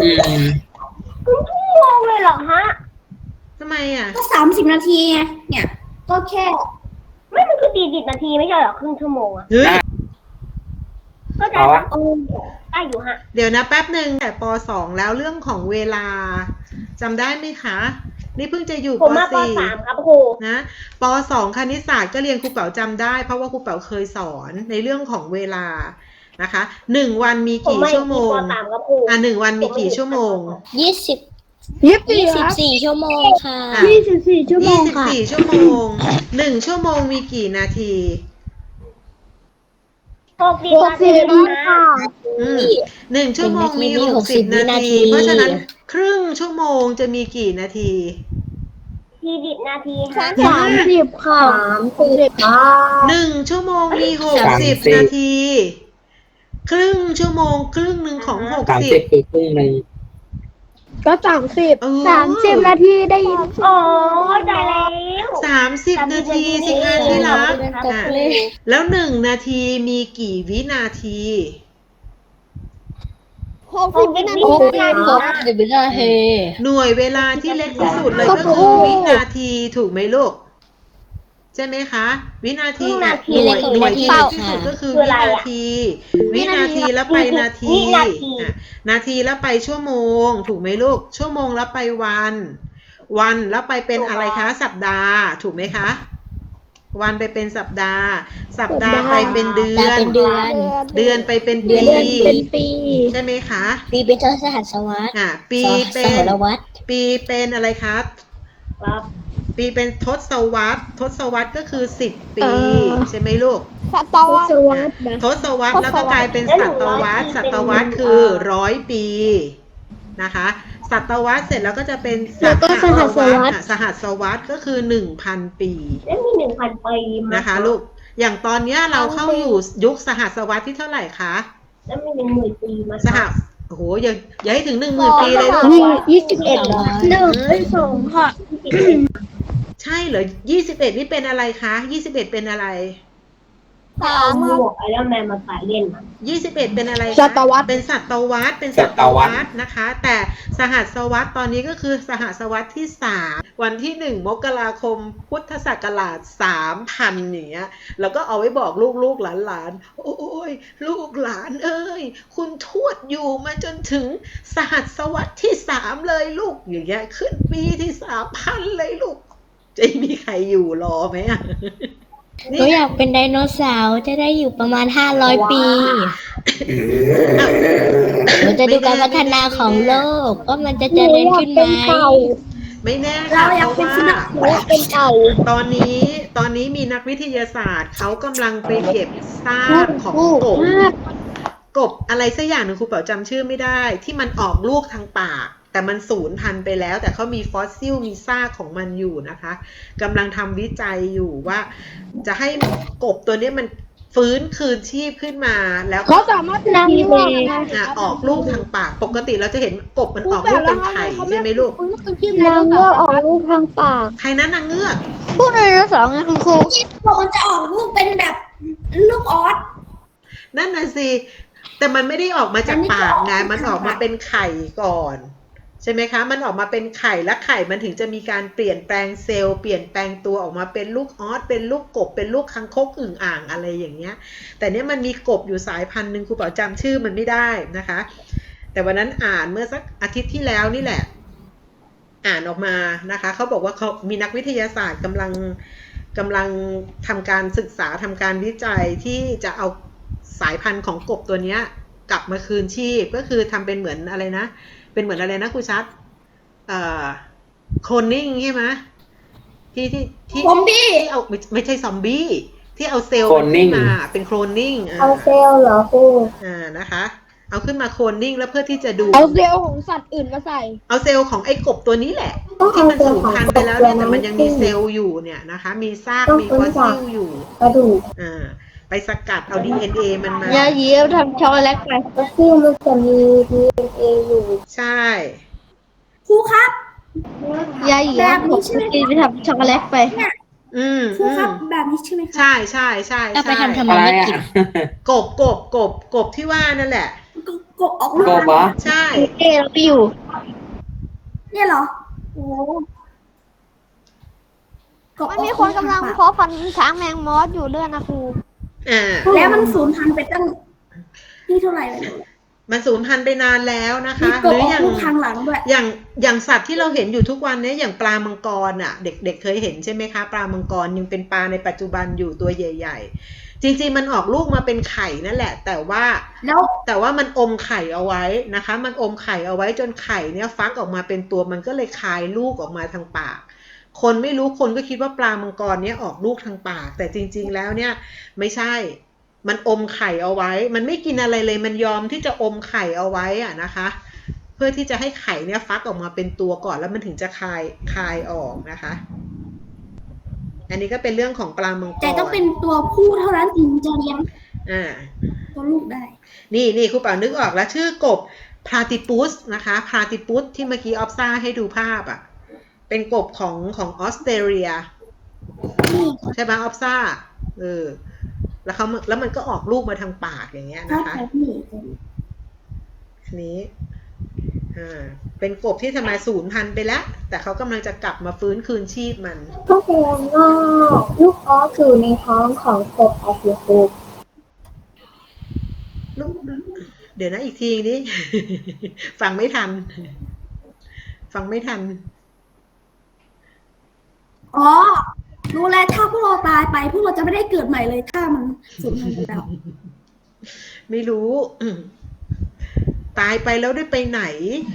อืมชั่วโมงเลยเหรอฮะ ทำไมอะ ก็สามสิบนาทีไงเนี่ย ก็แค่ ไม่มันคือตีสิบนาทีไม่ใช่เหรอครึ่งชั่วโมงอะเฮ้ย ก็จะเอาวะเออได้อยู่ฮะ เดี๋ยวนะแป๊บหนึ่งแต่ปสองแล้วเรื่องของเวลาจำได้ไหมคะ นี่เพิ่งจะอยู่ผปมมาปสี่สามครับครูนะปสองคณิตศาสตร์ก็เรียนครูเป๋าจำได้ เพราะว่าครูเป๋าเคยสอนในเรื่องของเวลา นะคะหนึ่งวันมีผมกี่ไม่ชั่วโมงปสามครับครูอะหนึ่งวันมีกี่ชั่วโมงยี่สิบยี่สิบยี่สี่สิบสี่ชั่วโมงค่ะอะยี่สิบสี่ชั่วโมยี่งสิบค่ะสี่ชั่วโมงหนึ่งชั่วโมงมีกี่นาทีหกสิบหกนาสิทีบนะค่ะอืมหนึ่งชั่วโมงมีหนึ่งหนาทีกสิบมีนา60ทีวินาที เพราะฉะนั้นครึ่งชั่วโมงจะมีกี่นาทีทีดิบนาทีฮะสามสิบค่ะสามสิบค่ะหนึ่งชั่วโมงมีหกสามสิสิบบนาที ครึ่งชั่วโมง ครึ่งหนึ่งของหกสามสิสิบบคือครึ่งหนึ่งก็สามสิบเออสามสิบนาทีได้ยินโอ้ได้แล้วสามสิบนาทีสิคะที่รักครับอะครูแล้วหนึ่งนาทีมีกี่วินาที หกสิบวินาทีครบเดี๋ยวเวลาเฮหน่วยเวลาที่เล็กที่สุดเลยก็คือวินาทีถูกไหมลูกใช่ไหมคะ วินาทีอะหน่วยหน่วยที่เล็กที่สุดก็คือวินาที วินาทีแล้วไปนาทีวินาทีอะนาทีแล้วไปชั่วโมง ถูกไหมลูก ชั่วโมงแล้วไปวัน วันแล้วไปเป็นอะไรคะ สัปดาห์ ถูกไหมคะ วันไปเป็นสัปดาห์ สัปดาห์ไปเป็นเดือดาวนเป็นเดือนเดือนไปเป็นเดืปีอนเป็นปีใช่ไหมคะ ปีเป็นทศหัสวรรษอะปีสเป็หนรวัตรปีเป็นอะไรครับครับ ปีเป็นทศวรรษทศวรรษก็คือสิบปี เออ ใช่ไหมลูกศตวรรษ นะ ทศวรรษแล้วก็กลายเป็นศตวรรษศตวรรษคือร้อยปีนะคะ ศตวรรษเสร็จแล้วก็จะเป็นสแล้วก็สหัสวรรษอะสหัสวรรษก็คือหนึ่งพันปีแล้วมีหนึ่งพันปีมั้ยนะคะลูก อย่างตอนเนี้ยเราเข้าอยู่ยุคสหัสวรรษที่เท่าไหร่คะ แล้วมีหนึ่งหมื่นปีมาสหัสโอ้โหอย่าอย่าให้ถึงหนึ่งหมื่นปีเลยลูก ยี่ยี่สิบเอ็ดสองร้อยหนึ่งสองค่ะ ใช่เหรอยี่สิบเอ็ดนี่เป็นอะไรคะยี่สิบเอ็ดเป็นอะไรสาเอามหมวกไอรอนแมนมาใส่เล่นอะยี่สิบเอ็ดเป็นอะไรคะศตวรรษ เป็นศตวรรษเป็นศตวรรษนะคะ แต่สหัสวรรษตอนนี้ก็คือสหัสวรรษที่สามวันที่หนึ่งมกราคมพุทธศักราชสามพันอย่างเงี้ยแล้วก็เอาไว้บอกลูกลูกหลานหลานๆโอ้ยลูกหลานเอ้ยคุณทวดอยู่มาจนถึงสหัสวรรษที่สามเลยลูกอย่างเงี้ยขึ้นปีที่สามพันเลยลูก จะมีใครอยู่รอไหมอะหนูอยากเป็นไดโนเสาร์จะได้อยู่ประมาณห้าร้อยปีหนูจะดูการพัฒนาของโลกว่ามันจะเจริญขึ้นไหมไม่แน่เราค่ะอยากเพเป็นราะสุว่านัขเป็นเต่าตอนนี้ตอนนี้มีนักวิทยาศาสตร์เขากำลังไปเก็บซากของกบกบอะไรสักอย่างหนึ่งครูเป๋าจำชื่อไม่ได้ ที่มันออกลูกทางปาก แต่มันสูญพันธุ์ไปแล้ว แต่เขามีฟอสซิลมีซากของมันอยู่นะคะกำลังทำวิจัยอยู่ว่า จะให้กบตัวเนี้ยมันฟื้นคืนชีพขึ้นมาแล้วก็เขาสามารถเป็นทีเวอะออกลูกทางปาก ปกติเราจะเห็นกบมันออกลูกเป็นไข่ใช่ไหมลูกนางเงือกออกลูกทางปากใครนั้นนางเงือกพูดในเรื่องสองไงคุณครูบอกมันจะออกลูกเป็นแบบลูกออสนั่นน่ะสิแต่มันไม่ได้ออกมาจากปากไงมันออกมาเป็นไข่ก่อน ใช่ไหมคะ มันออกมาเป็นไข่และไข่มันถึงจะมีการเปลี่ยนแปลงเซลล์เปลี่ยนแปลงตัวออกมาเป็นลูกออสเป็นลูกกบ เป็นลูกคังคกอึ่งอ่างอะไรอย่างเงี้ย แต่เนี้ยมันมีกบอยู่สายพันธุ์หนึ่งครูเป๋าจำชื่อมันไม่ได้นะคะ แต่วันนั้นอ่านเมื่อสักอาทิตย์ที่แล้วนี่แหละ อ่านออกมานะคะเขาบอกว่าเขามีนักวิทยาศาสตร์กำลังกำลังทำการศึกษาทำการวิจัยที่จะเอาสายพันธุ์ของกบตัวเนี้ยกลับมาคืนชีพก็คือทำเป็นเหมือนอะไรนะ เป็นเหมือนอะไรนะครูชัดเอ่อโคลนนิ่งใช่ไหมที่ที่ที่ซอมบี้ ที่เอาไม่ไม่ใช่ซอมบี้ ที่เอาเซลล์โคลนนิ่งขึ้มาเป็นโคลนนิ่งอ่าเอาเซลล์เหรอครูอ่านะคะ เอาขึ้นมาโคลนนิ่งแล้วเพื่อที่จะดู เอาเซลล์ของสัตว์อื่นมาใส่ เอาเซลล์ของไอ้กบตัวนี้แหละที่มันสูญพันธุ์ไปแล้วเนี่ยแต่มันยังมีเซลล์อยู่เนี่ยนะคะ มีซากมีฟอสซิลอยู่ กระดูกอ่า ไปสกัดเอา DNA มันมายาเยียวทำช็อกโกแลตไปก็คือมันจะมี DNA อยู่ใช่ ครูครับ ยาเยียวผมกินไปทำช็อกโกแลตไป อืมครูอืครับมแบบนี้ใช่ไหมครับใช่ใช่ใช่เอาไปใช่ทำทำไมอะไรไม่อะกินกบกบกบกบที่ว่านั่นแหละกกบออกลูกกบวะใช่ เอ๊ะเราไปอยู่ เนี่ยเหรอโอ้กบมันออมีคนกำลังลูเพาะพันธุ์ช้างแมงมอสอยู่ด้วยนะครู อ่าแล้วมันสูญพันธุ์ไปตั้งที่เท่าไหร่เลยมันสูญพันธุ์ไปนานแล้วนะคะมีกหบรืออออกย่างลูกทางหลังด้วยอย่างอย่างสัตว์ที่เราเห็นอยู่ทุกวันเนี้ยอย่างปลามังกรอะ เด็กๆเคยเห็นใช่ไหมคะปลามังกรยังเป็นปลาในปัจจุบันอยู่ตัวใหญ่ ๆ จริงๆมันออกลูกมาเป็นไข่นั่นแหละ แต่ว่าแล้วแต่ว่ามันอมไข่เอาไว้นะคะ มันอมไข่เอาไว้จนไข่เนี่ยฟักออกมาเป็นตัวมันก็เลยคายลูกออกมาทางปาก คนไม่รู้คนก็คิดว่าปลามังกรเนี่ยออกลูกทางปาก แต่จริง ๆ แล้วเนี่ยไม่ใช่มันอมไข่เอาไว้ มันไม่กินอะไรเลย มันยอมที่จะอมไข่เอาไว้อะนะคะ เพื่อที่จะให้ไข่เนี่ยฟักออกมาเป็นตัวก่อนแล้วมันถึงจะคายคายออกนะคะ อันนี้ก็เป็นเรื่องของปลามังกรแต่ต้องเป็นตัวผู้เท่านั้นถึงจะเลี้ยงอ่าตัวลูกได้ นี่นี่ครูเป๋านึกออกแล้วชื่อกบพาติปุสนะคะพาติปุสที่เมื่อกี้ออฟซ่าให้ดูภาพอะ่ะ เป็นกบของของออสเตรเลีย ใช่ไหมออฟซ่าเออแล้วเขาแล้วมันก็ออกลูกมาทางปากอย่างเงี้ยถ้านะคะแบบนี้ทีนี้อ่าเป็นกบที่ทำไมสูญพันธุ์ไปแล้ว แต่เขากำลังจะกลับมาฟื้นคืนชีพมันก็แสดงว่าลูกออสอยู่ในท้องของกบออฟยูทูบลูกเดี๋ยวนะอีกทีนี้ ฟังไม่ทัน ฟังไม่ทัน อ๋อรู้แล้วถ้าพวกเราตายไป พวกเราจะไม่ได้เกิดใหม่เลยถ้ามันสูญพันธุ์ไปแล้ว ไม่รู้อืมตายไปแล้วได้ไปไหน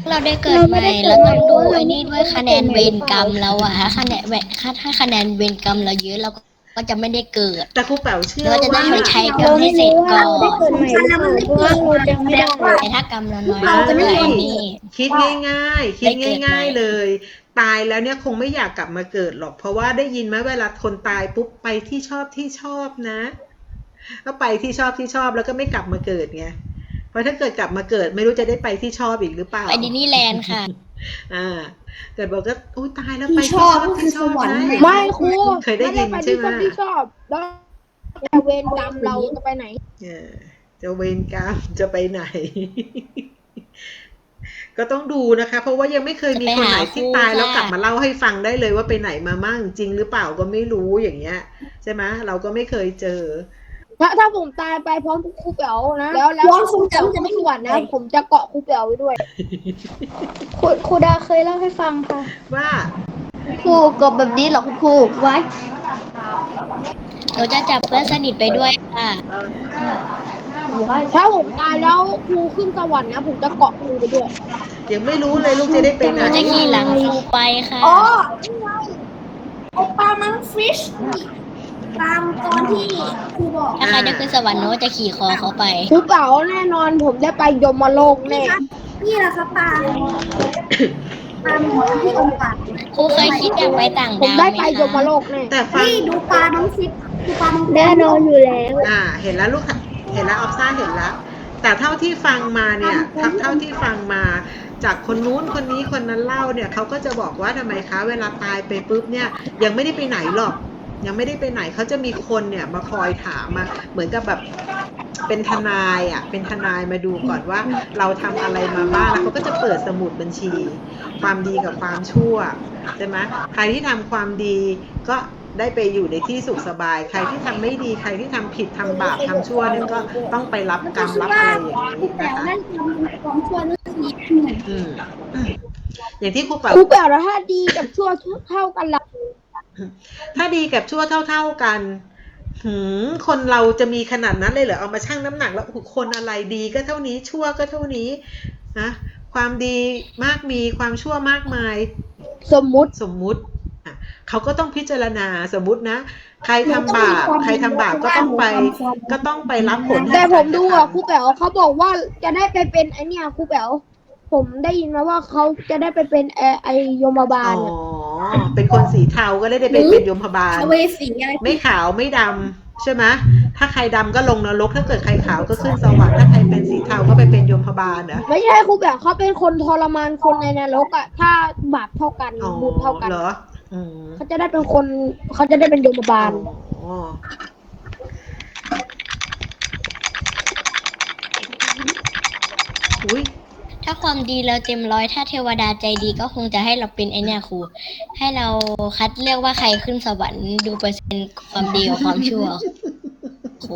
เราได้เกิดใหม่แล้วต้องดูไอ้นี่ด้วยคะแนนเวรกรรมเราอะถ้าคะแนนเวรถ้าคะแนนเวรกรรมเราเยอะเราก็จะไม่ได้เกิด แต่ครูแป๋วเชื่อเราจะได้ว่าชดใช้กรรมให้เสร็จก่อนได้เกิดใหม่หรือเปล่าเพราะว่าเราจะไม่ได้แต่ถ้ากรรมเราน้อยเราจะไม่ก็ไอ้นี่คิดง่าย ๆ คิดได้เกิดง่ายใหม่ๆเลย ตายแล้วเนี่ยคงไม่อยากกลับมาเกิดหรอก เพราะว่าได้ยินไหมเวลาคนตายปุ๊บไปที่ชอบที่ชอบนะก็ไปที่ชอบที่ชอบแล้วก็ไม่กลับมาเกิดไงเพราะถ้าเกิดกลับมาเกิด ไม่รู้จะได้ไปที่ชอบอีกหรือเปล่าไปดิสนีย์แลนด์ค่ะ อ่า เกิดบอกก็อุ้ยตายแล้วที่ไปชอบก็คือสวรรค์นะไม่ครูเคยได้ยินม่ใช่ไหมปที่ชอบแล้วแต่เวรกรรมเราจะไปไหนเออจะเวรกรรมจะไปไหน ก็ต้องดูนะคะ เพราะว่ายังไม่เคยมีคนไหนที่ตายแล้วกลับมาเล่าให้ฟังได้เลยว่าไปไหนมามั่งจริงหรือเปล่าก็ไม่รู้อย่างเงี้ย ใช่ไหมเราก็ไม่เคยเจอ ถ้าถ้าผมตายไปพร้อมครูเป๋วนะ แล้วแล้วย้อนครูทรงเป๋วจำจะไม่สมีวรรค์นะ ผมจะเกาะครูเป๋วไว้ด้วยครูครูดาเคยเล่าให้ฟังค่ะ ว่าครูกบแบบนี้เหรอคุณครูไว้เราจะจับเพื่อนสนิทไปด้วยค่ะ ถ้าผมตายแล้วครูขึ้นสวรรค์นะผมจะเกาะครูไปด้วยยังไม่รู้เลยลูกจะได้ไปไหนเราจะขี่หลังครูไปค่ะอ๋อนี่ไงโอปามังฟิชตามตอนที่ครูบอกถ้าใครได้ขึ้นสวรรค์โน้ตจะขี่คอเขาไปครูเป๋วแน่นอนผมได้ไปยมโลกนี่แน่ครับนี่แหละครับปลาปลาหมอที่องค์ปากครูเคยคิดอยากไปต่างผมดาวได้ไหมไปยมคะโลกแน่แต่ฟังนี่ดูปลาน้องฟิชดูปลาน้องแน่นอนอยู่แล้ว อ่า เห็นแล้วลูก เห็นแล้วออฟซ่าเห็นแล้ว แต่เท่าที่ฟังมาเนี่ยทัเท่าที่ฟังมา จากคนนู้นคนนี้คนนั้นเล่าเนี่ยเขาก็จะบอกว่าทำไมคะเวลาตายไปปุ๊บเนี่ยยังไม่ได้ไปไหนหรอก ยังไม่ได้ไปไหนเขาจะมีคนเนี่ยมาคอยถามมาเหมือนกับแบบเป็นทนายอะ เป็นทนายมาดูก่อนว่าเราทำอะไรมาบ้างแล้วเขาก็จะเปิดสมุดบัญชี ความดีกับความชั่วใช่ไหมใครที่ทำความดีก็ ได้ไปอยู่ในที่สุขสบาย ใครที่ทำไม่ดีใครที่ทำผิดทำบาปทำชั่วเนี่ยก็ต้องไปรับกรรมรับอะไรอย่างนี้ที่แต่นะคะนั่นทำความชั่วนั่นคือที่ไหนอืมอืมอย่างที่ครูเป๋าครูเป๋วแล้วถ้าดีกับชั่วเท่ากันละถ้าดีกับชั่วเท่า ๆกันหืมคนเราจะมีขนาดนั้นเลยเหรอเอามาชั่งน้ำหนักแล้วอุ๊ยคนอะไรดีก็เท่านี้ชั่วก็เท่านี้นะความดีมากมีความชั่วมากมาย สมมุติสมมุติอะ เขาก็ต้องพิจารณาสมมุตินะ ใครทำบาปใครทำบาปก็ต้องไป ก็ต้องไปรับผลแต่แห่งผกามรดูกระอะทำครูแป๋วเขาบอกว่าจะได้ไปเป็นไอเนี่ยครูแป๋วผมได้ยินมาว่าเขาจะได้ไปเป็นไอไอยมบาอ๋ลอน่ะเป็นคนสีเทาก็ได้ไปเป็นยมพบาลเวสีอะไรไม่ขาวไม่ดำใช่ไหมถ้าใครดำก็ลงนรก ถ้าเกิดใครขาวก็ขึ้นสวรรค์ถ้าใครเป็นสีเทาก็ไปเป็นยมพบาลเหรอไม่ใช่ครูแป๋วเขาเป็นคนทรมานคนในนรกอะถ้าบาปเท่ากันอ๋อบุญเท่ากันเหรอ อืมเขาจะได้เป็นคนเขาจะได้เป็นยมบาลอ๋ออุ้ยถ้าความดีเราเต็มร้อยถ้าเทวดาใจดีก็คงจะให้เราเป็นไอเนี่ยครู ให้เราคัดเลือกว่าใครขึ้นสวรรค์ดูเปอร์เซ็นต์ความดีกับความชั่วครู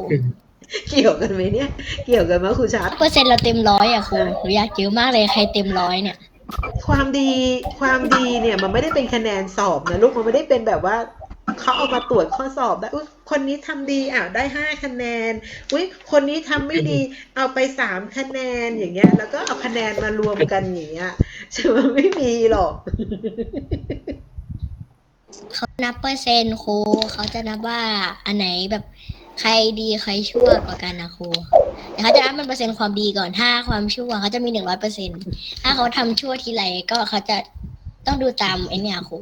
เกี่ยวกันไหมเนี่ย เกี่ยวกันไหมครูชัดเปอร์เซ็นต์เราเต็มร้อยอะครูหนูอยากเจอมากเลยใครเต็มร้อยเนี่ย ความดีความดีเนี่ยมันไม่ได้เป็นคะแนนสอบนะลูกมันไม่ได้เป็นแบบว่าเขาเอามาตรวจข้อสอบได้อุ๊ยคนนี้ทำดีอะได้ห้าคะแนนอุ้ยคนนี้ทำไม่ดีเอาไปสามคะแนนอย่างเงี้ย แล้วก็เอาคะแนนมารวมกันอย่างเงี้ยใช่ไหมไม่มีหรอกเขานับเปอร์เซ็นต์ครูเขาจะนับว่าอันไหนแบบ ใครดีใครชั่วกว่ากันนะครูเดี๋ยวเขาจะนับเป็นเปอร์เซ็นต์ความดีก่อนถ้าความชั่วเขาจะมีหนึ่งร้อยเปอร์เซ็นต์ถ้าเขาทำชั่วทีไรก็เขาจะต้องดูตามไอเนี่ยครู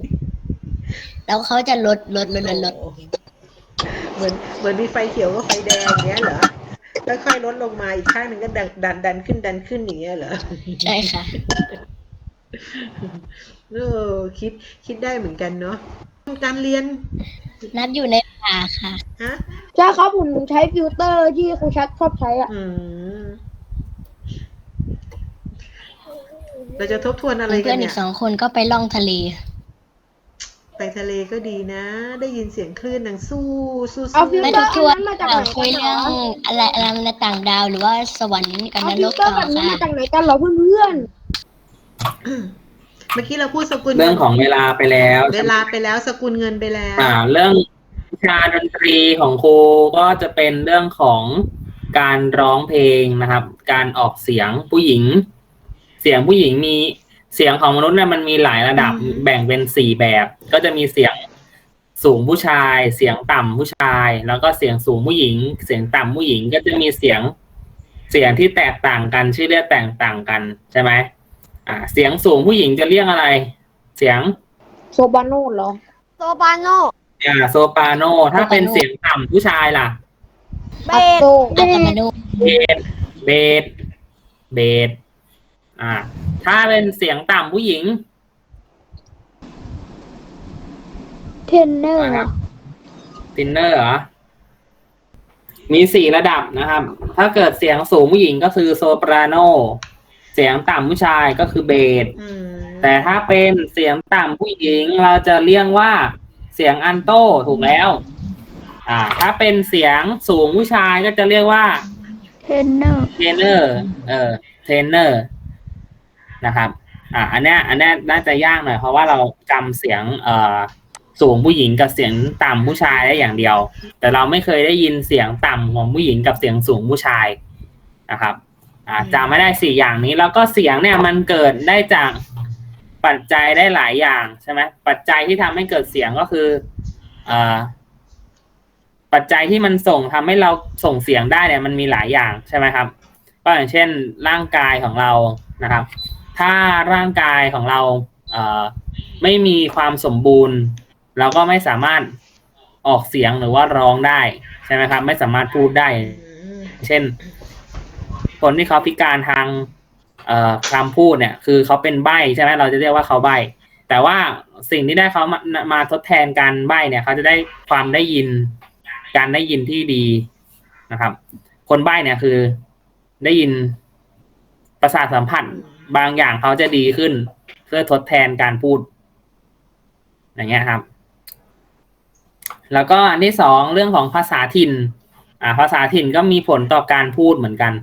แล้วเขาจะลดลดลดลดลดเหมือนเหมือนมีไฟเขียวกับไฟแดงอย่างเงี้ยเหรอค่อยๆลดลงมาอีกข้างหนึ่งก็ดันดันดันขึ้นดันขึ้นอย่างเงี้ยเหรอใช่ค่ะเออคิดคิดได้เหมือนกันเนาะ การเรียนนับอยู่ในป่าค่ะ ฮะใช่ครับผมใช้ฟิลเตอร์ที่ครูชัดชอบใช้อะ อืมเราจะทบทวนอะไรกัเพื่อนนอีเนี่ย กสองคนก็ไปล่องทะเล ไปทะเลก็ดีนะ ได้ยินเสียงคลื่นดังสู้สู้เอาสู้ฟิลไม่เตทุอกร์ทอัวนนนั้นมาจากเราไหนคุยกันเหรเรื่อองอะไรอะไรในต่างดาวหรือว่าสวรรค์กับเอานฟิรลกเตอต่ร์อแบบนี้ค่ะ มาจากไหนกันเหรอเพื่อน เมื่อกี้เราพูดสกุลเรื่องของเวลาไปแล้วเวลาไปแล้วสกุลเงินไปแล้วอ่าเรื่องวิชาดนตรีของครูก็จะเป็นเรื่องของการร้องเพลงนะครับ การออกเสียงผู้หญิง เสียงผู้หญิงมีเสียงของมนุษย์เนี่ยมันมีหลายระดับอืมแบ่งเป็นสี่แบบ ก็จะมีเสียงสูงผู้ชาย เสียงต่ำผู้ชาย แล้วก็เสียงสูงผู้หญิง เสียงต่ำผู้หญิงก็จะมีเสียงเสียงที่แตกต่างกันชื่อเรียกแตกต่างกันใช่ไหม อ่าเสียงสูงผู้หญิงจะเรียกอะไร เสียงๆโซบาโนเหรอ โซบาโนอ่าโซปราโน ถ้าเป็นเสียงต่ำผู้ชายล่ะ เบอัตสโตอัตมานุเบสเบสเบสอ่า ถ้าเป็นเสียงต่ำผู้หญิงเทนเนอร์นะครับตินเนอร์เหรอ มีสี่ระดับนะครับ ถ้าเกิดเสียงสูงผู้หญิงก็คือโซปราโน เสียงต่ำผู้ชายก็คือเบสอืมแต่ถ้าเป็นเสียงต่ำผู้หญิงเราจะเรียกว่าเสียงอันโตถูกแล้ว อ่า ถ้าเป็นเสียงสูงผู้ชายก็จะเรียกว่าเทนเนอร์เทรนเนอร์เออเทรนเนอร์นะครับอ่าอันเนี้ยอันเนี้ยน่าจะยากหน่อยเพราะว่าเราจำเสียงเอ่อสูงผู้หญิงกับเสียงต่ำผู้ชายได้อย่างเดียว แต่เราไม่เคยได้ยินเสียงต่ำของผู้หญิงกับเสียงสูงผู้ชายนะครับ อ่าจำไม่ได้สี่อย่างนี้ แล้วก็เสียงเนี่ยมันเกิดได้จากปัจจัยได้หลายอย่างใช่ไหมปัจจัยที่ทำให้เกิดเสียงก็คือเอ่อปัจจัยที่มันส่งทำให้เราส่งเสียงได้เนี่ยมันมีหลายอย่างใช่ไหมครับ ก็อย่างเช่นร่างกายของเรานะครับ ถ้าร่างกายของเราเอ่อไม่มีความสมบูรณ์ เราก็ไม่สามารถออกเสียงหรือว่าร้องได้ใช่ไหมครับ ไม่สามารถพูดได้อืมเช่น คนที่เขาพิการทางเอ่อคำพูดเนี่ย คือเขาเป็นใบใช่ไหมเราจะเรียกว่าเขาใบ แต่ว่าสิ่งที่ได้เขามามาทดแทนการใบเนี่ย เขาจะได้ความได้ยิน การได้ยินที่ดีนะครับ คนใบเนี่ยคือได้ยินประสาทสัมผัสบางอย่างเขาจะดีขึ้น เพื่อทดแทนการพูด อย่างเงี้ยครับ แล้วก็อันที่สองเรื่องของภาษาถิ่น อ่า ภาษาถิ่นก็มีผลต่อการพูดเหมือนกัน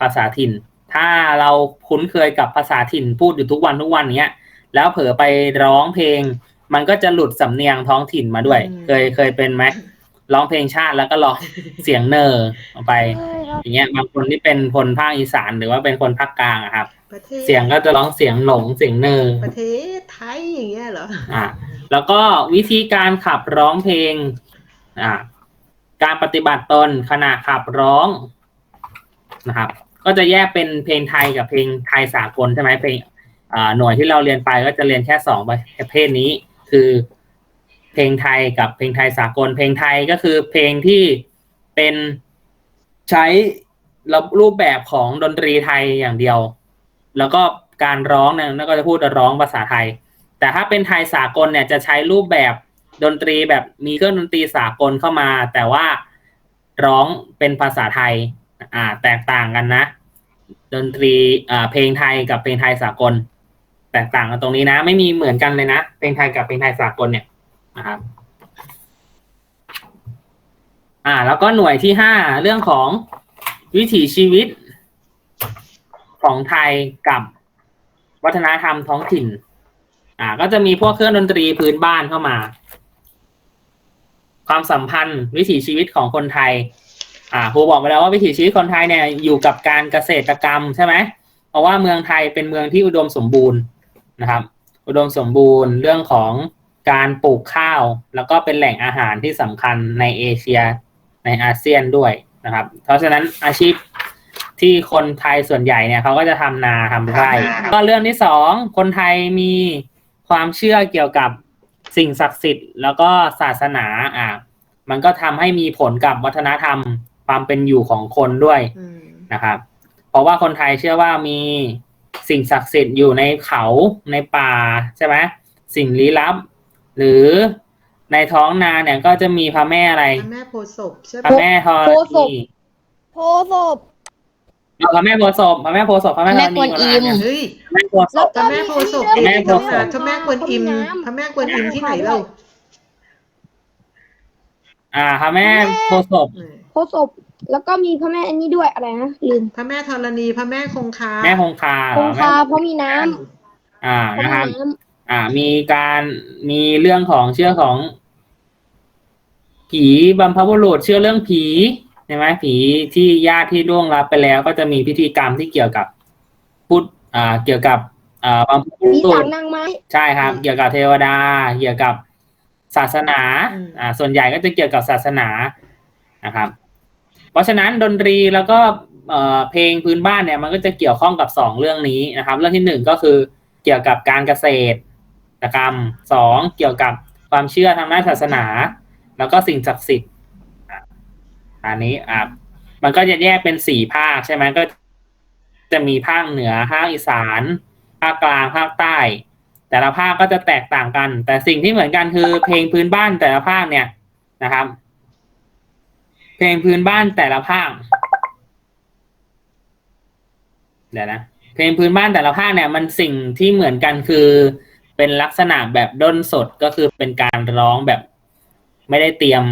ภาษาถิ่น ถ้าเราคุ้นเคยกับภาษาถิ่นพูดอยู่ทุกวันทุกวันเนี้ย แล้วเผลอไปร้องเพลง มันก็จะหลุดสำเนียงท้องถิ่นมาด้วย เคยเคยเป็นไหมร้องเพลงชาติแล้วก็ร้องเสียงเนอร์ออกไป อย่างเงี้ยบางคนที่เป็นคนภาคอีสานหรือว่าเป็นคนภาคกลางอะครับ ประเทศเสียงก็จะร้องเสียงหลงเสียงเนอร์ประเทศไทยอย่างเงี้ยเหรออ่าแล้วก็วิธีการขับร้องเพลงอ่าการปฏิบัติตนขณะขับร้องนะครับ ก็จะแยกเป็นเพลงไทยกับเพลงไทยสากลใช่ไหมเพลงหน่วยที่เราเรียนไปก็จะเรียนแค่สองประเภทนี้คือ เพลงไทยกับเพลงไทยสากล เพลงไทยก็คือเพลงที่เป็นใช้รูปแบบของดนตรีไทยอย่างเดียว แล้วก็การร้องเนี่ยก็จะพูดร้องภาษาไทย แต่ถ้าเป็นไทยสากลเนี่ยจะใช้รูปแบบดนตรีแบบมีเครื่องดนตรีสากลเข้ามา แต่ว่าร้องเป็นภาษาไทยอ่าแตกต่างกันนะ ดนตรีอ่าเพลงไทยกับเพลงไทยสากล แตกต่างกันตรงนี้นะ ไม่มีเหมือนกันเลยนะเพลงไทยกับเพลงไทยสากลเนี่ยนะครับอ่า แล้วก็หน่วยที่ห้าเรื่องของวิถีชีวิต ของไทยกับวัฒนธรรมท้องถิ่น อ่า ก็จะมีพวกเครื่องดนตรีพื้นบ้านเข้ามา ความสัมพันธ์วิถีชีวิตของคนไทย อ่าครูบอกไปแล้วว่าวิถีชีวิตคนไทยเนี่ยอยู่กับการเกษตรกรรมใช่ไหมเพราะว่าเมืองไทยเป็นเมืองที่อุดมสมบูรณ์นะครับ อุดมสมบูรณ์เรื่องของการปลูกข้าว แล้วก็เป็นแหล่งอาหารที่สำคัญในเอเชียในอาเซียนด้วยนะครับ เพราะฉะนั้นอาชีพที่คนไทยส่วนใหญ่เนี่ยเขาก็จะทำนาทำไร่ก็เรื่องที่สองคนไทยมีความเชื่อเกี่ยวกับสิ่งศักดิ์สิทธิ์ แล้วก็ศาสนาอ่ามันก็ทำให้มีผลกับวัฒนธรรม ความเป็นอยู่ของคนด้วยอืมนะครับ เพราะว่าคนไทยเชื่อว่ามีสิ่งศักดิ์สิทธิ์อยู่ในเขาในป่าใช่ไหมสิ่งลี้ลับ หรือในท้องนาเนี่ยก็จะมีพระแม่อะไรพระแม่โพธิ์ศพใช่พระปะแม่ธรโพธิ์ศณีพโพศพเอาพระแม่โพธิ์ศพพระแม่โพธิ์ศพพระแม่ธรแม่ณีกวนอิมเฮ้ยพระแม่โพธิ์ศพพระแม่โพธิ์ศพพระแม่โพธิ์ศพพระแม่กวนอิมพระแม่กวนอิมที่ไหนเราอ่าพระแม่โพธิ์ศพอืมโพ ศพแล้วก็มีพระแม่อันนี้ด้วยอะไรนะลืมพระแม่ธรณีพระแม่คงคาแม่คงคาคงคาเพราะมีน้ำอ่าเพราะนะครับมีน้ำอ่า มีการมีเรื่องของเชื่อของ ผีบรรพบุรุษเชื่อเรื่องผีใช่ไหมผีที่ญาติที่ล่วงลับไปแล้ว ก็จะมีพิธีกรรมที่เกี่ยวกับพุทธอ่า เกี่ยวกับอ่าบรรพบุมีรุสาษงนางไม้ ใช่ครับเกี่ยวกับเทวดา เกี่ยวกับศาสนาอ่า ส่วนใหญ่ก็จะเกี่ยวกับศาสนานะครับ เพราะฉะนั้นดนตรีแล้วก็เพลงพื้นบ้านเนี่ยมันก็จะเกี่ยวข้องกับสองเรื่องนี้นะครับ เรื่องที่หนึ่งก็คือเกี่ยวกับการเกษตรกรรมสองเกี่ยวกับความเชื่อทางด้านศาสนา แล้วก็สิ่งศักดิ์สิทธิ์อันนี้อะมันก็จะแยกเป็นสี่ภาคใช่ไหมก็ จะมีภาคเหนือภาคอีสานภาคกลางภาคใต้ แต่ละภาคก็จะแตกต่างกัน แต่สิ่งที่เหมือนกันคือเพลงพื้นบ้านแต่ละภาคเนี่ยนะครับ เพลงพื้นบ้านแต่ละภาคเดี๋ยวนะเพลงพื้นบ้านแต่ละภาคเนี่ย มันสิ่งที่เหมือนกันคือ เป็นลักษณะแบบด้นสดก็คือเป็นการร้องแบบ ไม่ได้เตรียม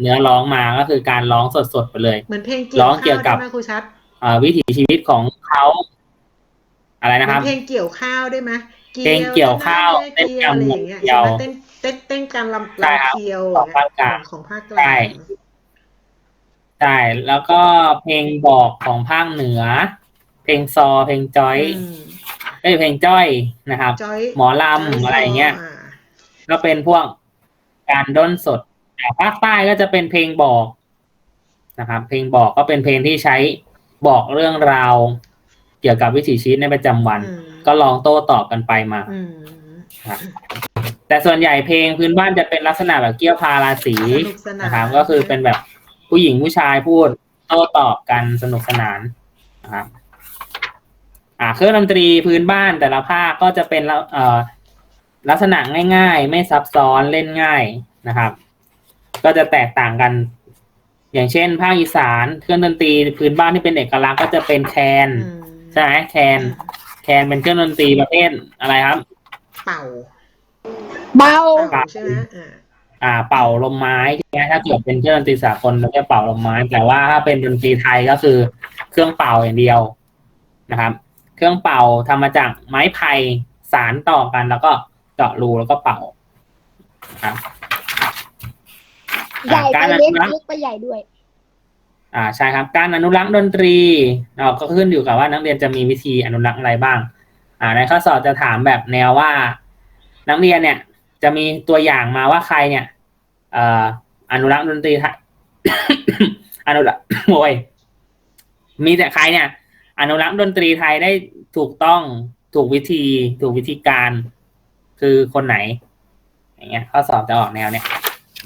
เนื้อร้องมาก็คือการร้องสดๆไปเลย เหมือนเพลงร้องเกี่ยวกับใช่ไหมครูชัดอ่าวิถีชีวิตของเขาอะไรนะครับเหมือนเพลงเกี่ยวข้าวได้ไหมเพลงเกี่ยวข้าวเต้นเต้นกำอะไรอย่างเงี้ยเกี่ใช่ยวไหมเต้นเต้นเต้นการลำใช่ครับลำเคียวของภาคกลางของภาคกใช่ลาง ใช่แล้วก็เพลงบอกของภาคเหนือ เพลงซอเพลงจอยอืม เอ้ยเพลงจ้อยนะครับ จอยหมอลำอะไรอย่างเงี้ยก็เป็นพวกการด้นสดแต่ภาคใต้ก็จะเป็นเพลงบอกนะครับ เพลงบอกก็เป็นเพลงที่ใช้บอกเรื่องราว เกี่ยวกับวิถีชีวิตในประจำวัน อืมก็ลองโต้ตอบกันไปมา อืมแต่ส่วนใหญ่เพลงพื้นบ้านจะเป็นลักษณะแบบเกี่ยวพาราสีสนุกสนานนะครับ ก็คือเป็นแบบ ผู้หญิงผู้ชายพูดโต้ตอบกันสนุกสนานนะครับอ่าเครื่องดนตรีพื้นบ้านแต่ละภาคก็จะเป็นละเอ่อลักษณะง่าย ๆ ไม่ซับซ้อนเล่นง่ายนะครับ ก็จะแตกต่างกัน อย่างเช่น ภาคอีสานเครื่องดนตรีพื้นบ้านที่เป็นเอกลักษณ์ก็จะเป็นแคนอืมใช่ไหมแคนแคนเป็นเครื่องดนตรีประเภทอะไรครับ เป่าเบา เป่าใช่ไหมอ่า อ่าเป่าลมไม้ใช่ไหมถ้าเกิดเป็นเครื่องดนตรีสากลเราจะเป่าลมไม้ แต่ว่าถ้าเป็นดนตรีไทยก็คือเครื่องเป่าอย่างเดียวนะครับ เครื่องเป่าทำมาจากไม้ไผ่สารต่อกันแล้วก็เจาะรูแล้วก็เป่าครับใหญ่การไปอเล็กนุรักษ์เล็กไปใหญ่ด้วย อ่าใช่ครับ การอนุรักษ์ดนตรีเราก็ขึ้นอยู่กับว่านักเรียนจะมีวิธีอนุรักษ์อะไรบ้าง อ่าในข้อสอบจะถามแบบแนวว่า นักเรียนเนี่ย จะมีตัวอย่างมาว่าใครเนี่ยเอ่อนุรักษ์ดนตรีไทยอนุรักษ์โอ้ยมีแต่ใครเนี่ย อนุรักษ์ดนตรีไทยได้ถูกต้องถูกวิธีถูกวิธีการคือคนไหน อย่างเงี้ยข้อสอบจะออกแนวเนี่ย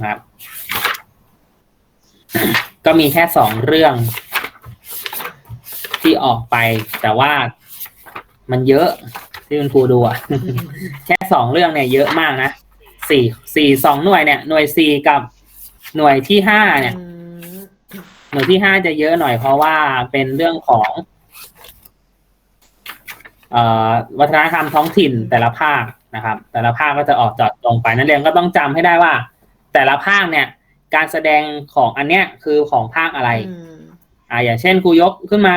นะครับ ก็มีแค่สองเรื่องที่ออกไป แต่ว่ามันเยอะที่คุณครูดูอะแค่สองเรื่องเนี่ยเยอะมากนะ สี่สี่สองหน่วยเนี่ย หน่วยสี่กับหน่วยที่ห้าเนี่ยอืมหน่วยที่ห้าจะเยอะหน่อยเพราะว่าเป็นเรื่องของเอ่อวัฒนธรรมท้องถิ่นแต่ละภาคนะครับ แต่ละภาคก็จะออกเจอดตรงไปนักเรียนก็ต้องจำให้ได้ว่า แต่ละภาคเนี่ย การแสดงของอันเนี้ยคือของภาคอะไรอืมอ่าอย่างเช่นครูยกขึ้นมา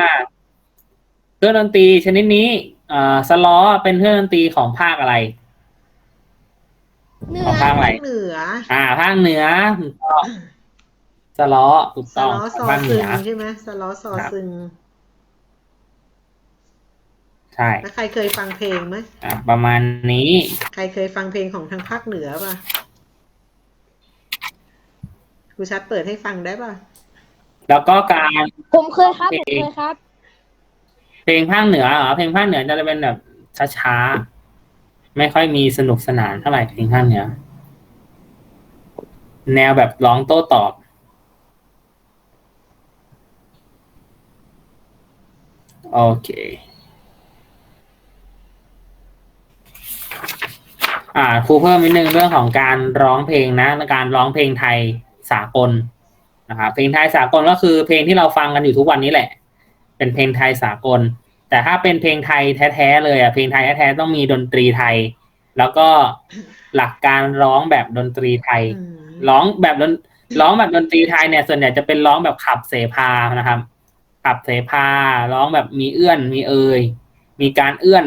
เครื่องดนตรีชนิดนี้เอ่อสล้อเป็นเครื่องดนตรีของภาคอะไร เหนืของอภาคอะไร เหนืออ่าภาคเหนือถูกต้องสล้อถูกสต้องล้อซอภาคเหซึนืงอ ใช่ไหมสล้อซอครับ ซึง ใช่แล้วใครเคยฟังเพลงไหมอ่าประมาณนี้ใครเคยฟังเพลงของทางภาคเหนือป่ะครูชัดเปิดให้ฟังได้ป่ะ แล้วก็การ ผมเคยครับผมเคยครับ เพลงภาคเหนือเหรอเพลงภาคเหนือจะเป็นแบบช้าๆ ไม่ค่อยมีสนุกสนานเท่าไหร่เพลงภาคเหนือแนวแบบร้องโต้ตอบ โอเค อ่าครูเพิ่มนิดนึงเรื่องของการร้องเพลงนะการร้องเพลงไทยสากลนะครับเพลงไทยสากลก็คือเพลงที่เราฟังกันอยู่ทุกวันนี้แหละ เป็นเพลงไทยสากล แต่ถ้าเป็นเพลงไทยแท้ๆเลยอะเพลงไทยแท้ๆต้องมีดนตรีไทย แล้วก็หลักการร้องแบบดนตรีไทยอืมร้องแบบดนร้องแบบดนตรีไทยเนี่ย ส่วนใหญ่จะเป็นร้องแบบขับเสพานะครับขับเสพาร้องแบบมีเอื้อน มีเอยมีการเอื้อน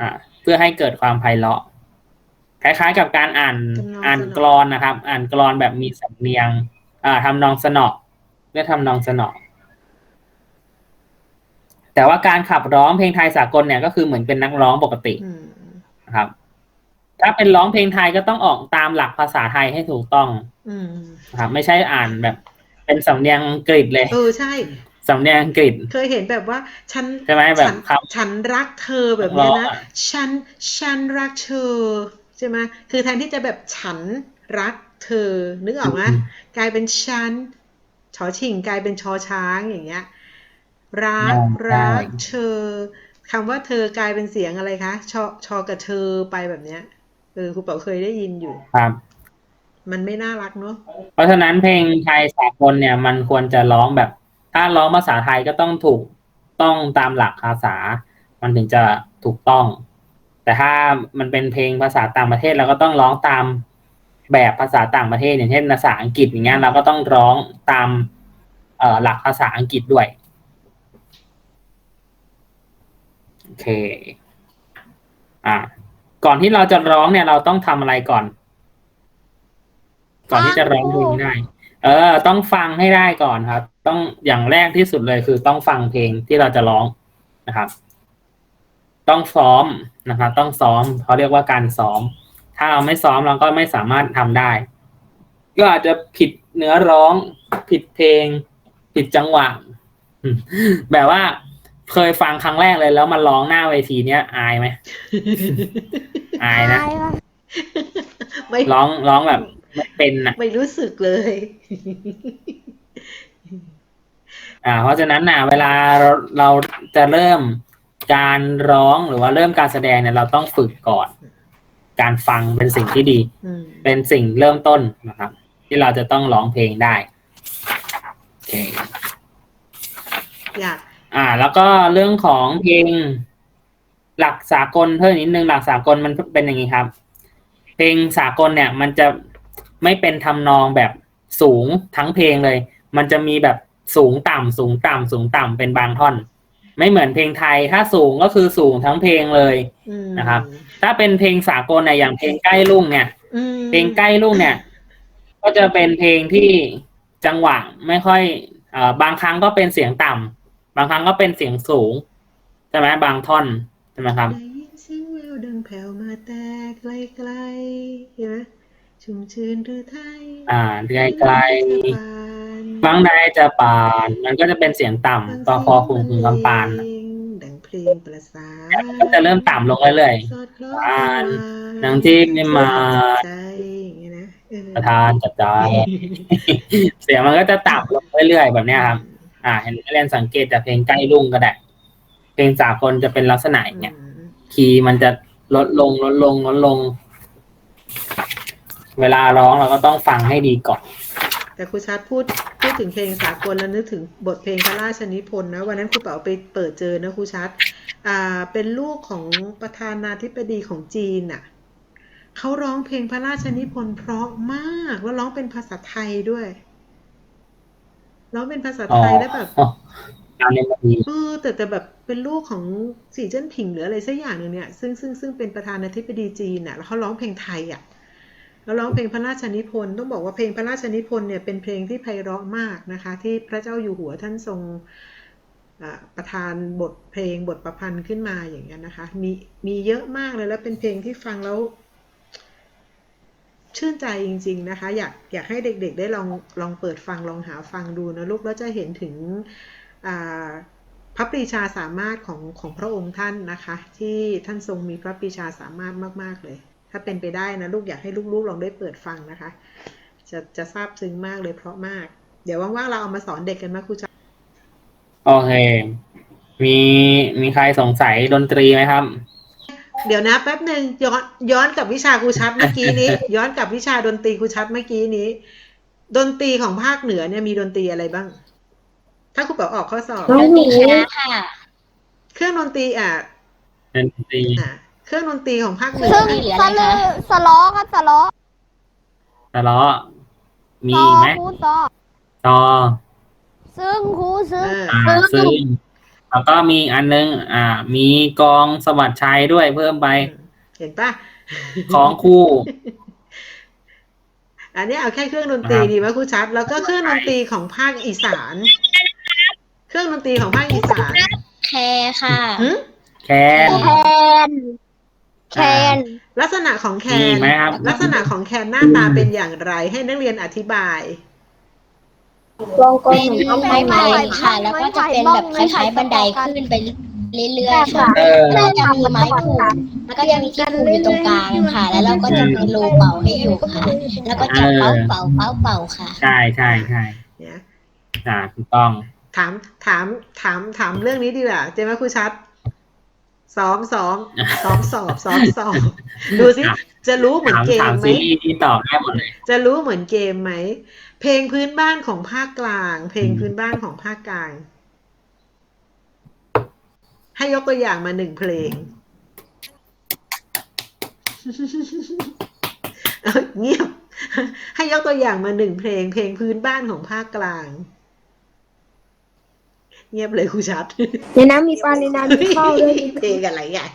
อ่าเพื่อให้เกิดความไพเราะคล้ายๆกับการอ่านอ่านกรอนนะครับ อ่านกรอนแบบมีสำเนียง อ่าทำนองสนอเรียกทำนองสนอ แต่ว่าการขับร้องเพลงไทยสากลเนี่ยก็คือเหมือนเป็นนักร้องปกติอืมนะครับ ถ้าเป็นร้องเพลงไทยก็ต้องออกตามหลักภาษาไทยให้ถูกต้องอืมนะครับ ไม่ใช่อ่านแบบ เป็นสำเนียงอังกฤษเลยเออใช่สำเนียงอังกฤษ เคยเห็นแบบว่า ฉันใช่ไหมแบบฉันครับฉันรักเธอแบบเนี้ยร้องนะอะฉันฉันรักเธอใช่ไหมคือแทนที่จะแบบฉันรักเธอนึกออกไหมกลายเป็นฉันชอชิงกลายเป็นชอช้างอย่างเงี้ย รักใช่รักเธอคำว่าเธอกลายเป็นเสียงอะไรคะ ชอชอกับเธอไปแบบเนี้ยเออครูเป๋าเคยได้ยินอยู่ ครับ มันไม่น่ารักเนอะเพราะฉะนั้นเพลงไทยสากลเนี่ย มันควรจะร้องแบบ ถ้าร้องภาษาไทยก็ต้องถูกต้องตามหลักภาษา มันถึงจะถูกต้อง แต่ถ้ามันเป็นเพลงภาษาต่างประเทศเราก็ต้องร้องตามแบบภาษาต่างประเทศอย่างเช่นภาษาอังกฤษอย่างเงี้ยเราก็ต้องร้องตามเอ่อหลักภาษาอังกฤษด้วย โอเค อ่า ก่อนที่เราจะร้องเนี่ย เราต้องทำอะไรก่อน ก่อนที่จะร้องเพลงได้ เออ ต้องฟังให้ได้ก่อนครับ ต้องอย่างแรกที่สุดเลยคือต้องฟังเพลงที่เราจะร้องนะครับ ต้องซ้อมนะครับ ต้องซ้อมเขาเรียกว่าการซ้อม ถ้าเราไม่ซ้อมเราก็ไม่สามารถทำได้ ก็อาจจะผิดเนื้อร้อง ผิดเพลง ผิดจังหวะแบบว่า เคยฟังครั้งแรกเลยแล้วมาร้องหน้าเวทีเนี้ยอายไหมอายนะอายว่ะไม่ร้องร้องแบบไม่เป็นอะไม่รู้สึกเลย อ่า เพราะฉะนั้นน่ะเวลาเราเราจะเริ่มการร้องหรือว่าเริ่มการแสดงเนี่ยเราต้องฝึกก่อน การฟังเป็นสิ่งที่ดีอืมเป็นสิ่งเริ่มต้นนะครับ ที่เราจะต้องร้องเพลงได้โอเคอยาก อ่า แล้วก็เรื่องของเพลงหลักสากลเพิ่มนิดนึงหลักสากลมันเป็นอย่างนี้ครับ เพลงสากลเนี่ย มันจะไม่เป็นทำนองแบบสูงทั้งเพลงเลย มันจะมีแบบสูงต่ำสูงต่ำสูงต่ำเป็นบางท่อน ไม่เหมือนเพลงไทยถ้าสูงก็คือสูงทั้งเพลงเลยอืมนะครับ ถ้าเป็นเพลงสากลเนี่ยอย่างเพลงใกล้ลุ่งเนี่ยอืมเพลงใกล้ลูกเนี่ย ก็จะเป็นเพลงที่จังหวะไม่ค่อยเอ่อบางครั้งก็เป็นเสียงต่ำ บางครั้งก็เป็นเสียงสูงใช่ไหมบางท่อนใช่ไหมครับได้ยินเสียงแววดังแผ่วมาแต่ไกลๆเห็นไหมชุ่มชื่นหรือไทยอ่าไกลไกลปานบางใดจะปาน มันก็จะเป็นเสียงต่ำพอพอคุมคุมลำปานดังเพลงประสานก็จะเริ่มต่ำลงเรื่อยสอดคล้องปานกัดังที่ไม่มาใจอย่างเงี้ยนะเออๆประธานจัดจายเสียงมันก็จะต่ำลงเรื่อยๆแบบเนี้ยครับ อ่า เห็นนักเรียนสังเกตจากเพลงใกล้ลุ่งก็ได้ เพลงสากลจะเป็นลักษณะอย่างเงี้ยคีย์มันจะลดลงลดลงลดลง เวลาร้องเราก็ต้องฟังให้ดีก่อน แต่ครูชัดพูดพูดถึงเพลงสากลแล้วนึกถึงบทเพลงพระราชนิพนธ์นะวันนั้นครูเป๋าไปเปิดเจอนะครูชัดอ่า เป็นลูกของประธานาธิบดีของจีนน่ะเขาร้องเพลงพระราชนิพนธ์เพราะมากแล้วร้องเป็นภาษาไทยด้วย ร้องเป็นภาษาอ๋อไทยแล้วแบบการเรียนแบบนี้เออแต่แต่แบบเป็นลูกของสีเจิ้นผิงหรืออะไรสักอย่างหนึ่งเนี่ย ซึ่งซึ่งซึ่งเป็นประธานาธิบดีจีนน่ะแล้วเขาร้องเพลงไทยอะแล้วร้องเพลงพระราชนิพนธ์ต้องบอกว่าเพลงพระราชนิพนธ์เนี่ยเป็นเพลงที่ไพเราะมากนะคะ ที่พระเจ้าอยู่หัวท่านทรงอ่าประทานบทเพลงบทประพันธ์ขึ้นมาอย่างเงี้ยนะคะ มีมีเยอะมากเลยแล้วเป็นเพลงที่ฟังแล้ว ชื่นใจจริง ๆนะคะ อยากอยากให้เด็กๆ ได้ลองลองเปิดฟังลองหาฟังดูนะลูกแล้วจะเห็นถึงพระปรีชาสามารถของของพระองค์ท่านนะคะ ที่ท่านทรงมีพระปรีชาสามารถมากๆเลย ถ้าเป็นไปได้นะลูกอยากให้ลูกๆลองได้เปิดฟังนะคะ จะจะซาบซึ้งมากเลยเพราะมาก เดี๋ยวว่างๆเราเอามาสอนเด็กกันมาครูจะโอเค มีมีใครสงสัยดนตรีไหมครับ เดี๋ยวนะแป๊บหนึ่งย้อนย้อนกับวิชาครูชัดเมื่อกี้นี้ ย้อนกับวิชาดนตรีครูชัดเมื่อกี้นี้ ดนตรีของภาคเหนือเนี่ยมีดนตรีอะไรบ้าง ถ้าครูเป๋าออกข้อสอบน้ดองนหตรีนูคณะค่ะ เครื่องดนตรีอะดนตรีอะเครื่องดนตรีของภาคเหนืซึ่องเหลือสอะไรลืคะ อสล้อครับสล้อตะเลาะมีซออีกไหมครูซอตอซึ่งครูซึ่งเอออ่าซึ่ง แล้วก็มีอีกอันนึง อ่า มีกองสวัสดิ์ชัยด้วยเพิ่มไป เห็นปะของคู่ อันนี้เอาแค่เครื่องดนตรีนะครับดีไหมครูชัด แล้วก็เครื่องดนตรีของภาคอีสาน เครื่องดนตรีของภาคอีสาน แคร์ค่ะหึแคนแคนแคนลักษณะของแคมีนไหมครับลักษณะของแคนหน้าตาเป็นอย่างไร ให้นักเรียนอธิบาย วงกลมเป็นเหมือนไม้ไม้ค่ะ แล้วก็จะเป็นแบบคล้ายๆบันไดขึ้นไปเรื่อยๆค่ะเออ แล้วจะมีไม้ผูกแล้วก็จะมีที่ผูกอยู่ตรงกลางค่ะ แล้วเราก็จะมีรูเป่าให้อยู่ค่ะ แล้วก็จะเป่าเป่าเป่าเป่าค่ะ ใช่ใช่ใช่เนี่ยอ่าถูกต้อง ถามถามถามถามเรื่องนี้ดีกว่าเจ๊ไหมครูชัดซ้อมซ้อมซ้อมสอบซ้อมสอบดูสิจะรู้เหมือนถามเกถามมไหมซีรีส์ที่ตอบได้หมดเลย จะรู้เหมือนเกมไหม เพลงพื้นบ้านของภาคกลาง เพลงพื้นบ้านของภาคกลาง ให้ยกตัวอย่างมาหนึ่งเพลงเอาเงียบ ให้ยกตัวอย่างมาหนึ่งเพลง เพลงพื้นบ้านของภาคกลาง เงียบเลยครูชัดในน้ำมีปลาในน้ำมีข้าวด้วยเพลงอะไรอะ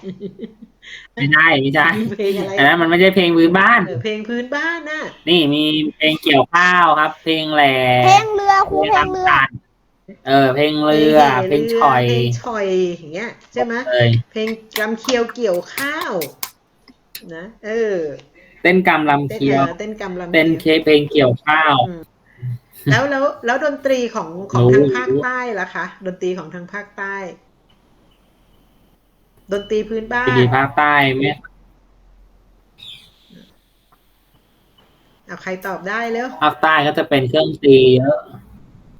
ไม่ได้ไม่ใช่เพลงอะไรอันนั้นมันไม่ใช่เพลงพื้นบ้าน เออเพลงพื้นบ้านน่ะนี่มีเพลงเกี่ยวข้าวครับ เพลงแหล่เพลงเรือครูเพลงเรือ เออ เพลงเรือ เพลงชอยเพลงชอยอย่างเงี้ยใช่ไหมเลยเพลงกำเคียวเกี่ยวข้าวนะเออเต้นกำลำเต้นเคียวเออเต้นกำลังเต้นเคเพลงเกี่ยวข้าวแล้วแล้วแล้วดนตรีของของรู้ทางภาคใต้ล่ะคะ ดนตรีของทางภาคใต้ ดนตรีพื้นบ้าน ดีภาคใต้ไหมเอาใครตอบได้แล้วภาคใต้ก็จะเป็นเครื่องดนตรีเยอะ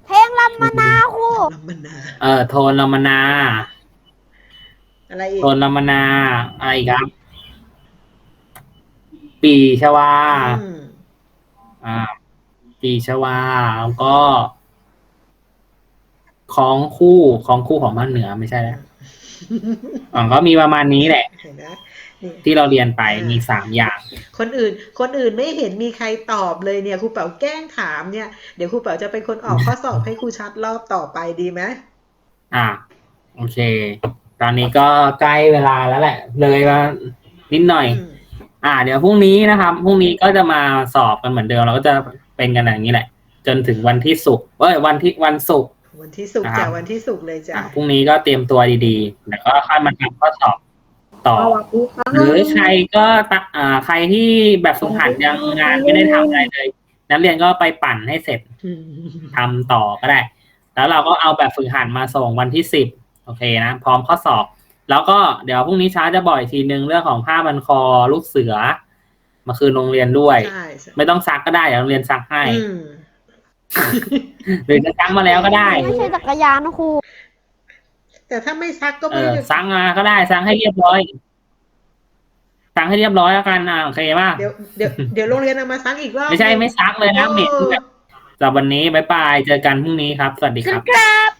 เพลงลำมะนาวครูลำบนาเออโทนลมนา อะไรอีกโทนลมนาอะไรอีกครับ ปีชวา อืมอ่า ปีชวาแล้วก็ ของคู่ของคู่ของภาคเหนือไม่ใช่แล้ว อ๋อก็มีประมาณนี้แหละ เห็นไหมนี่ที่เราเรียนไปมีสามอย่าง คนอื่น คนอื่นไม่เห็นมีใครตอบเลยเนี่ยครูเป๋าแกล้งถามเนี่ยเดี๋ยวครูเป๋าจะเป็นคนออกข้อสอบให้ครูชัดรอบต่อไปดีไหมอ่าโอเค ตอนนี้ก็ใกล้เวลาแล้วแหละ เลยมานิดหน่อย อืมอ่า เดี๋ยวพรุ่งนี้นะครับพรุ่งนี้ก็จะมาสอบกันเหมือนเดิมเราก็จะเป็นกันอย่างนี้แหละ จนถึงวันที่ศุกร์เอ้ยวันที่วันศุกร์ วันที่สุกร์ครัจ้ะบวันที่สุกร์เลยจ้ะอ่าพรุ่งนี้ก็เตรียมตัวดีๆ แล้วก็ค่อยมาทำข้อสอบต่อสวัสดีค่ะหรือใครก็ตะอ่าใครที่แบบฝึกหัดยังงานไม่ได้ทำอะไรเลย นักเรียนก็ไปปั่นให้เสร็จอืมทำต่อก็ได้ แล้วเราก็เอาแบบฝึกหัดมาส่งวันที่สิบโอเคนะ พร้อมข้อสอบ แล้วก็เดี๋ยวพรุ่งนี้เช้าจะบอกอีกทีนึงเรื่องของผ้าบันคอลูกเสือมาคืนโรงเรียนด้วยใช่ใช่ไม่ต้องซักก็ได้เดี๋ยวโรงเรียนซักให้อืม หรือจะซักมาแล้วก็ได้ไม่ใช่จักรยานนะครูแต่ถ้าไม่ซักก็เอไม่อได้ซักมาก็ได้ซักให้เรียบร้อยซักให้เรียบร้อยแล้วกันอะโอเคป่ะเดี๋ยวเดี๋ยวเดี๋ยวโรงเรียนเอามาซักอีกรอบไม่ใช่ไม่ซักเลยนะเหม็นแบบสำหรับวันนี้บ๊ายบายเจอกันพรุ่งนี้ครับ สวัสดีครับ ครับ